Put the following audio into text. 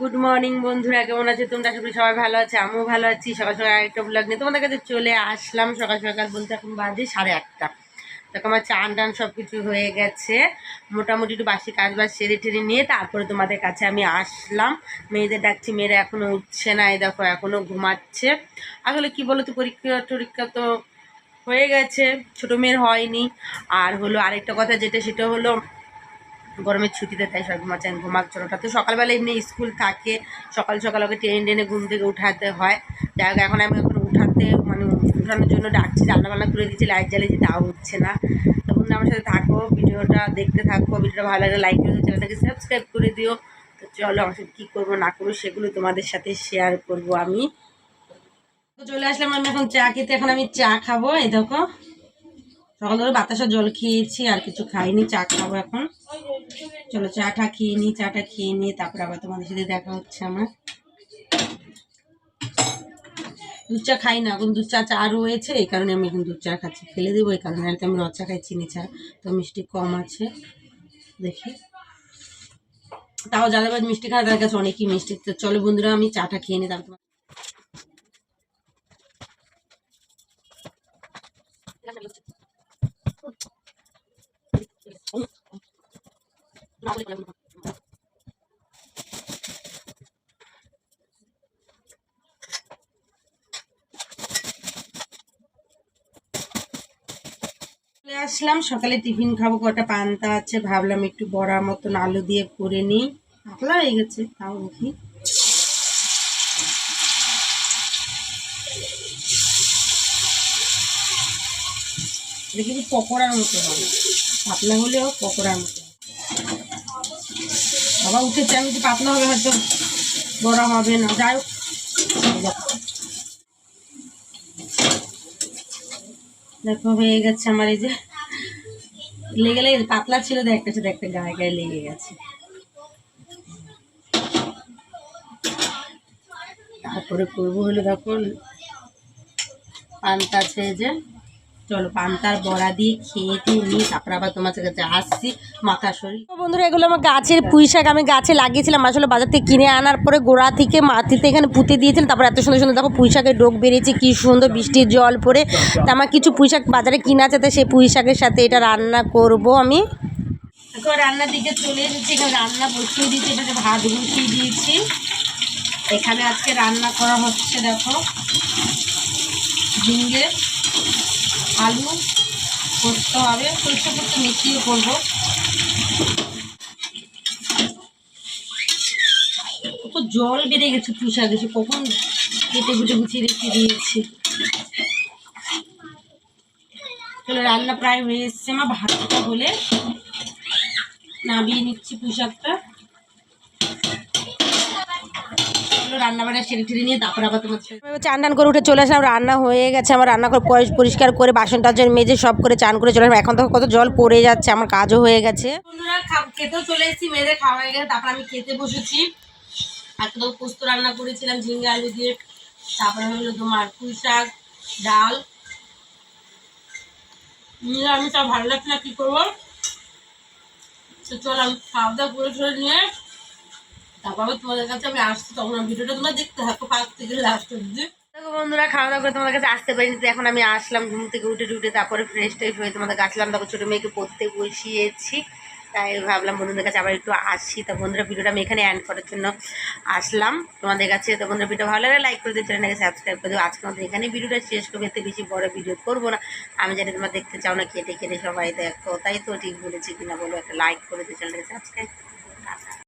Good morning বন্ধুরা, কেমন আছে তোমরা? করি সবাই ভালো আছে, আমিও ভালো আছি। সকাল সকাল আরেকটা ব্লগ নিয়ে তোমাদের কাছে চলে আসলাম। সকাল সকাল বলতে এখন বাজে সাড়ে আটটা। দেখো, আমার চান টান সব কিছু হয়ে গেছে। মোটামুটি একটু বাসি কাজ বাজ সেরে টেরে নিয়ে তারপরে তোমাদের কাছে আমি আসলাম। মেয়েদের ডাকছি, মেয়েরা এখনও উঠছে না, এই দেখো এখনও ঘুমাচ্ছে। আসলে কি বলো তো পরীক্ষা টরীক্ষা তো হয়ে গেছে, ছোটো মেয়ের হয়নি। আর হলো আরেকটা কথা যেটা, সেটা হলো গরমের ছুটিতে তাই সব ঘুমাচ্ছেন ঘুমাচ্ছে ওটা তো সকালবেলা এমনি স্কুল থাকে, সকাল সকাল ওকে টেনে টেনে ঘুম থেকে উঠাতে হয়। যাই হোক, এখন আমি এখন উঠাতে মানে উঠানোর জন্য ডাকছি, রান্নাবান্না করে দিচ্ছি, লাইট জ্বালিয়েছি, তাও হচ্ছে না। তো বন্ধু আমার সাথে থাকো, ভিডিওটা দেখতে থাকো, ভিডিওটা ভালো লাগলে লাইক করে দিও, চ্যানেলটাকে সাবস্ক্রাইব করে দিও। তো চলো, আমার সাথে কী করব, না করব, সেগুলো তোমাদের সাথে শেয়ার করব আমি। তো চলে আসলাম, আমি এখন চা খেতে, এখন আমি চা খাব, এই দেখো। সকাল ধরে বাতাসা জল খেয়েছি, আর কিছু খাইনি, চা খাব এখন। চলো চাটা খেয়ে নিই চাটা খেয়ে নিয়ে তারপর আবার তোমাদের সাথে দেখা হচ্ছে আমার। দুধ চা খাই না, এখন দুধ চা চা রয়েছে, এই কারণে আমি এখন দুধ চা খাচ্ছি। ফেলে দেবো, এই কারণে। আর তো আমি রদ চা খাই, চিনি চা, তো মিষ্টি কম আছে। দেখি। তাও যাদের বাদ মিষ্টি খায়, তাদের কাছে অনেকই মিষ্টি। তো চলো বন্ধুরা, আমি চাটা খেয়ে নিই, তারপর চলে আসলাম, সকালে টিফিন খাব, কটা পান্তা আছে, ভাবলাম একটু বড়ার মতন আলু দিয়ে করে নিই। পাতলা হয়ে গেছে, তাও দেখি। দেখি পকোড়ার মতো হবে। পাতলা হলেও পকোড়ার মতো। বাবা উঠেছে, আমি যে পাতলা হবে হয়তো বড়া হবে না। যাই দেখো। হয়ে গেছে আমার এই যে লেগে লেগে, পাতলা ছিল, দেখ, একটা সাথে একটা গায়ে গায়ে লেগে গেছে। তারপরে করব হলো দেখো পান্তা আছে যে চলো পান্তার বড়া দিয়ে খেয়ে দিয়ে নিয়ে তারপর আবার তোমার কাছে আসছি মাথা শরীর। বন্ধুরা এগুলো আমার গাছের পুঁই শাক আমি গাছে লাগিয়েছিলাম। আসলে বাজার থেকে কিনে আনার পরে গোড়া থেকে মাটিতে এখানে পুঁতে দিয়েছিলাম। তারপর এত সুন্দর সুন্দর দেখো পুঁই শাকের ডোক বেরিয়েছে কি সুন্দর বৃষ্টির জল পড়ে। তা আমার কিছু পুঁই শাক বাজারে কিনা আছে তো সেই পুঁই শাকের সাথে এটা রান্না করব আমি। এখন রান্নার দিকে চলে এসেছি এখানে রান্না বসিয়ে দিয়েছি এটাতে ভাত বসিয়ে দিয়েছি। এখানে আজকে রান্না করা হচ্ছে দেখো। ঝিঙ্গে আলু করতে হবে, সরষে করতে মিশিয়ে করব। কত জল বেড়ে গেছে পুষা গেছে কখন কেটে কুটে গুছিয়ে রেখে দিয়েছি। চলো, রান্না প্রায় হয়ে এসছে। আমার ভাতটা হলে নামিয়ে নিচ্ছি পোশাকটা রান্না বান্না সেরে টেরে নিয়ে তারপর আবার তোমার চান টান করে উঠে চলে আসলাম রান্না হয়ে গেছে আমার রান্না করে পরিষ্কার করে বাসন টাসন মেজে সব করে চান করে চলে আসলাম। এখন তো কত জল পড়ে যাচ্ছে আমার কাজও হয়ে গেছে। বন্ধুরা খেতেও চলে এসেছি মেয়েদের খাওয়া হয়ে গেছে তারপর আমি খেতে বসেছি। আজকে তো পোস্ত রান্না করেছিলাম ঝিঙ্গা আলু দিয়ে। তারপরে হলো তোমার পুঁই শাক ডাল। নিয়ে আমি তা ভালো লাগছে না কী করব? তো চল আমি খাওয়া দাওয়া করে নিয়ে তারপর বন্ধুরা, খাওয়া দাওয়া করে তোমাদের কাছে আসতে পারিনি, তো এখন আমি আসলাম ঘুম থেকে উঠে উঠে তারপরে ফ্রেশ ট্রেশ হয়ে তোমাদের আসলাম তারপর ছোটো মেয়েকে পড়তে বসিয়েছি। তাই ভাবলাম বন্ধুদের কাছে আবার একটু আসি। তো বন্ধুরা, ভিডিওটা আমি এখানে অ্যান্ড করার জন্য আসলাম। তোমাদের কাছে, তো বন্ধুরা ভিডিও ভালো লাগে লাইক করে দিও, চ্যানেলটাকে সাবস্ক্রাইব করে দিও। আজকে আমাদের এখানে ভিডিওটা শেষ করব এতে বেশি বড় ভিডিও করব না। আমি জানি তোমরা দেখতে চাও না, কেটে কেটে সবাই দেখো। তাই তো ঠিক বলেছি কিনা বলো, একটা লাইক করে দিও, চ্যানেলটাকে সাবস্ক্রাইব